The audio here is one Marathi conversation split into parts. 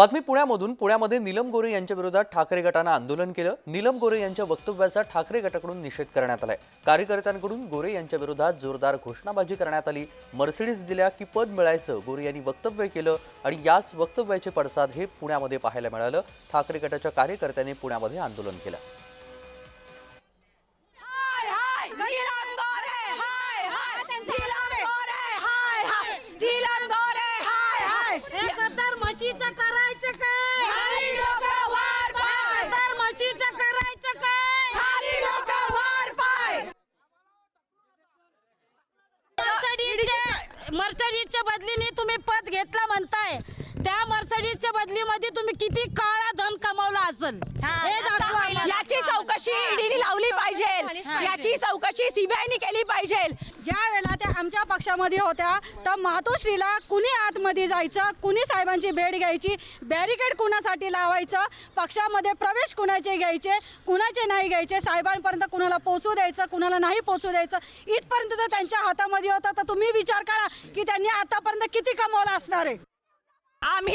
बातमी पुण्यामधून. पुण्यामध्ये नीलम गोरे यांच्या विरोधात ठाकरे गटानं आंदोलन केलं. नीलम गोरे यांच्या वक्तव्याचा ठाकरे गटाकडून निषेध करण्यात आलाय. कार्यकर्त्यांकडून गोरे यांच्या विरोधात जोरदार घोषणाबाजी करण्यात आली. मर्सिडीज दिल्या की पद मिळायचं. गोरे यांनी वक्तव्य केलं आणि याच वक्तव्याचे पडसाद हे पुण्यामध्ये पाहायला मिळालं. ठाकरे गटाच्या कार्यकर्त्यांनी पुण्यामध्ये आंदोलन केलं. मर्सडीजच्या बदलीने तुम्ही पद घेतला म्हणताय त्या मर्सडीजच्या बदलीमध्ये तुम्ही किती काळा धन कमावला असेल हे दाखवा आम्हाला. याची चौकशी ईडीने लावली पाहिजे. याची चौकशी सीबीआयने केली पाहिजे. ज्या वेळेला त्या आमच्या पक्षामध्ये होत्या तर मातोश्रीला कुणी आतमध्ये जायचं कुणी साहेबांची भेट घ्यायची बॅरिकेड कुणासाठी लावायचं पक्षामध्ये प्रवेश कुणाचे घ्यायचे कुणाचे नाही घ्यायचे साहेबांपर्यंत कुणाला पोचू द्यायचं कुणाला नाही पोचू द्यायचं इथपर्यंत जर त्यांच्या हातामध्ये होतं तर तुम्ही विचार करा की त्यांनी आतापर्यंत किती कमवलं असणार आहे. आम्ही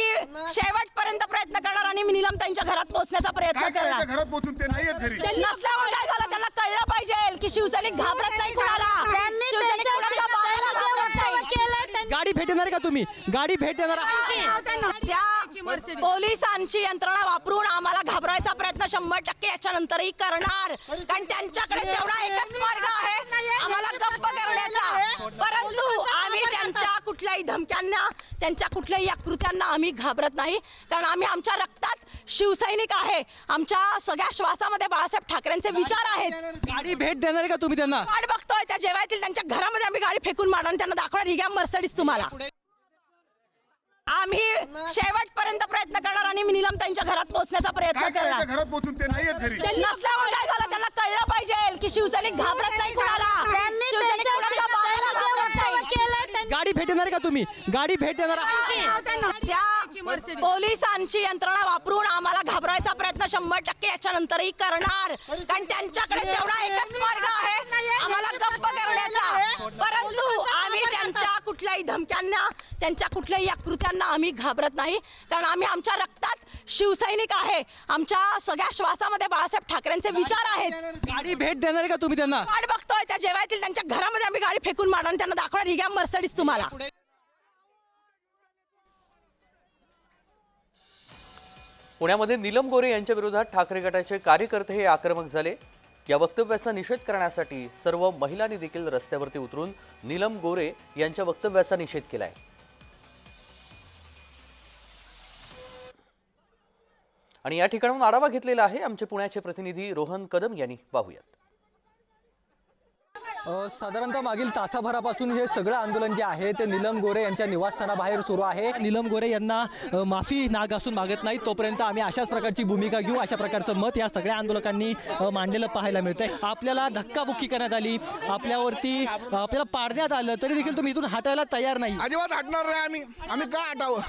शेवटपर्यंत प्रयत्न करणार आणि नीलम त्यांच्या घरात पोहोचण्याचा प्रयत्न काय करणार. करायचं घरात पोहोचून ते नाही येत घरी नसल्यामुळे काय झालं? त्यांना कळलं पाहिजे की शिवसैनिक घाबरत नाही कुणाला. त्यांनी शिवसैनिक त्यांच्या- कुणाच्या बाळाला त्यांनी जे घाबरत नाही. गाडी भेटणार का तुम्ही? गाडी भेटणार त्या पोलिसांची यंत्रणा वापरून आम्हाला घाबरायचा प्रयत्न शंभर टक्के याच्यानंतरही करणार. कारण त्यांच्याकडे तेवढा एकच मार्ग आहे. आम्हाला गप्प करण्याचा. कुठल्याही धमक्यांना त्यांच्या कुठल्याही आकृत्यांना आम्ही घाबरत नाही. कारण आम्ही आमच्या रक्तात शिवसैनिक आहे. आमच्या सगळ्या श्वासामध्ये बाळासाहेब ठाकरेंचे विचार आहेत. गाडी भेट देणार का तुम्ही त्यांना? वाट बघतोय त्या जेव्हा येतील त्यांच्या घरामध्ये आम्ही गाडी फेकून मारणार आणि त्यांना दाखवणार ही घ्या मर्सडीज तुम्हाला. आम्ही शेवटपर्यंत प्रयत्न करणार आणि नीलम त्यांच्या घरात पोहोचण्याचा प्रयत्न काय करणार. करायचं घरात पोहोचून ते नाही येत घरी नसल्यामुळे काय झालं? त्यांना कळलं पाहिजे की शिवसैनिक घाबरत नाही कुणाला त्यांनी शिवसैनिक त्यांच्या- कुणाच्या बाळाला त्यांनी जे घाबरत वक्तव्य नाही गाडी भेटणार का तुम्ही? गाडी भेट देणार त्या पोलिसांची यंत्रणा वापरून आम्हाला घाबरायचा प्रयत्न शंभर टक्के याच्यानंतरही करणार. कारण त्यांच्याकडे तेवढा एकच मार्ग आहे. आम्हाला गप्प करण्याचा. परंतु आम्ही त्यांच्या कुठल्याही धमक्यांना त्यांच्या कुठल्याही आकृत्यांना आम्ही घाबरत नाही. कारण आम्ही आमच्या रक्तात शिवसैनिक आहे. आमच्या सगळ्या श्वासामध्ये बाळासाहेब ठाकरेंचे विचार आहेत. गाडी भेट देणार का तुम्ही त्यांना? त्या जेव्हा येतील त्यांच्या घरामध्ये आम्ही गाडी फेकून मारणार आणि त्यांना दाखवणार ही घ्या मर्सडीज तुम्हाला. पुण्यामध्ये नीलम गोरे यांच्या विरोधात ठाकरे गटाचे कार्यकर्ते हे आक्रमक झाले. या वक्तव्याचा निषेध करण्यासाठी सर्व महिलांनी देखील रस्त्यावरती उतरून नीलम गोरे यांच्या वक्तव्याचा निषेध केलाय. आणि या ठिकाणाहून आढावा घेतलेला आहे आमचे पुण्याचे प्रतिनिधी रोहन कदम यांनी. पाहूयात. साधारणतः मागील तासाभरापासून हे सगळं आंदोलन जे आहे ते नीलम गोरे यांच्या निवासस्थानाबाहेर सुरू आहे. नीलम गोरे यांना माफी नाग असून मागत नाही तोपर्यंत आम्ही अशाच प्रकारची भूमिका घेऊ. अशा प्रकारचं मत या सगळ्या आंदोलकांनी मांडलेलं पाहायला मिळतंय. आपल्याला धक्काबुक्की करण्यात आली. आपल्यावरती आपल्याला पाडण्यात आलं. तरी देखील तुम्ही इथून हटायला तयार नाही. अजिबात हटणार नाही आम्ही. आम्ही का हटावं?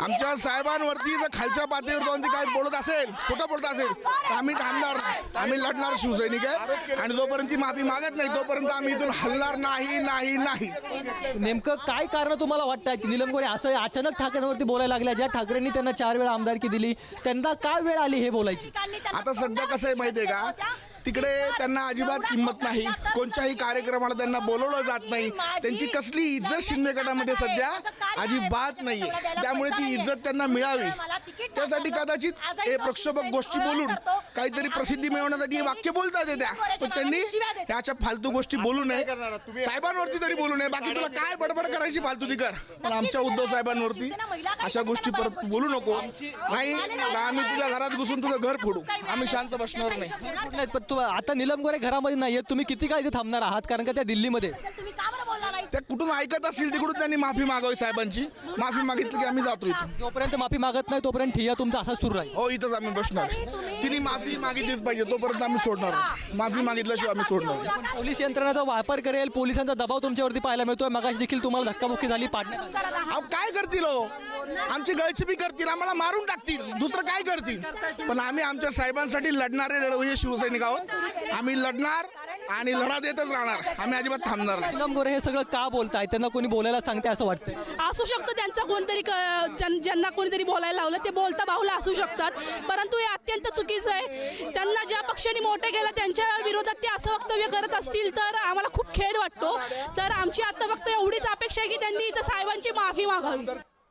आमच्या साहेबांवरती जर खालच्या पातळीवर जाऊन ती काय बोलत असेल कुठं बोलत असेल आम्ही थांबणार आम्ही लढणार शिवसैनिक आहे. आणि जोपर्यंत ती माफी मागत नाही तोपर्यंत आम्ही इथून हलणार नाही नाही नाही. नेमकं काय कारण तुम्हाला वाटतं की निलम गोरे असं अचानक ठाकरेंवरती बोलायला लागल्या ज्या ठाकरेंनी त्यांना चार वेळा आमदारकी दिली त्यांना काय वेळ आली हे बोलायची? आता सध्या कसं आहे माहिती आहे का? तिकडे त्यांना अजिबात किंमत नाही. कोणत्याही कार्यक्रमाला त्यांना बोलवलं जात नाही. त्यांची कसली इज्जत शिंदे गटामध्ये सध्या अजिबात नाहीये त्यामुळे ती इज्जत त्यांना मिळावी. त्यासाठी कदाचित हे प्रक्षोभक गोष्टी बोलून काहीतरी प्रसिद्धी मिळवण्यासाठी हे वाक्य बोलतात त्या. पण त्यांनी ह्याच्या फालतू गोष्टी बोलू नये. साहेबांवरती तरी बोलू नये. बाकी तुला काय बडबड करायची फालतू ती कर पण आमच्या उद्धव साहेबांवरती अशा गोष्टी परत बोलू नको. नाही आम्ही तुझ्या घरात घुसून तुझं घर फोडू. आम्ही शांत बसणार नाही. पण तू आता निलम गोरे घरामध्ये नाही आहेत तुम्ही किती काळ इथे थांबणार आहात? कारण का त्या दिल्लीमध्ये? त्या कुठून ऐकत असतील तिकडून त्यांनी माफी मागावी साहेबांची. माफी मागितली की आम्ही जातो इथून. जोपर्यंत माफी मागत नाही तोपर्यंत ठिया तुमचा असाच सुरू राहील. हो इथंच आम्ही बसणार. तिने माफी मागितलीच पाहिजे तोपर्यंत आम्ही सोडणार. नाही. माफी मागितल्याशिवाय आम्ही सोडणार नाही. पण पोलीस यंत्रणाचा वापर करेल पोलिसांचा दबाव तुमच्यावरती पाहायला मिळतोय. मगाशी देखील तुम्हाला धक्काबुक्की झाली पाडण्यात आली. अहो काय करतील हो? आमची गळचिपी करतील आम्हाला मारून टाकतील. दुसरं काय करतील? पण आम्ही आमच्या साहेबांसाठी लढणारे लढवय्ये शिवसैनिक आहोत. आम्ही लढणार आणि लढा देतच राहणार. आम्ही अजिबात थांबणार नाही. निलम गोरे हे सगळं का बोलताय? त्यांना कोणी बोलायला सांगते असं वाटतं असू शकतं त्यांचा कोणतरी क- ज्यां- ज्यांना कोणीतरी बोलायला लावलं ते बोलता बाहुला असू शकतात. परंतु हे अत्यंत चुकीचं आहे. त्यांना ज्या पक्षाने मोठं केलं त्यांच्या विरोधात ते असं वक्तव्य करत असतील तर आम्हाला खूप खेद वाटतो. तर आमची आता फक्त एवढीच अपेक्षा आहे की त्यांनी इथं साहेबांची माफी मागावी.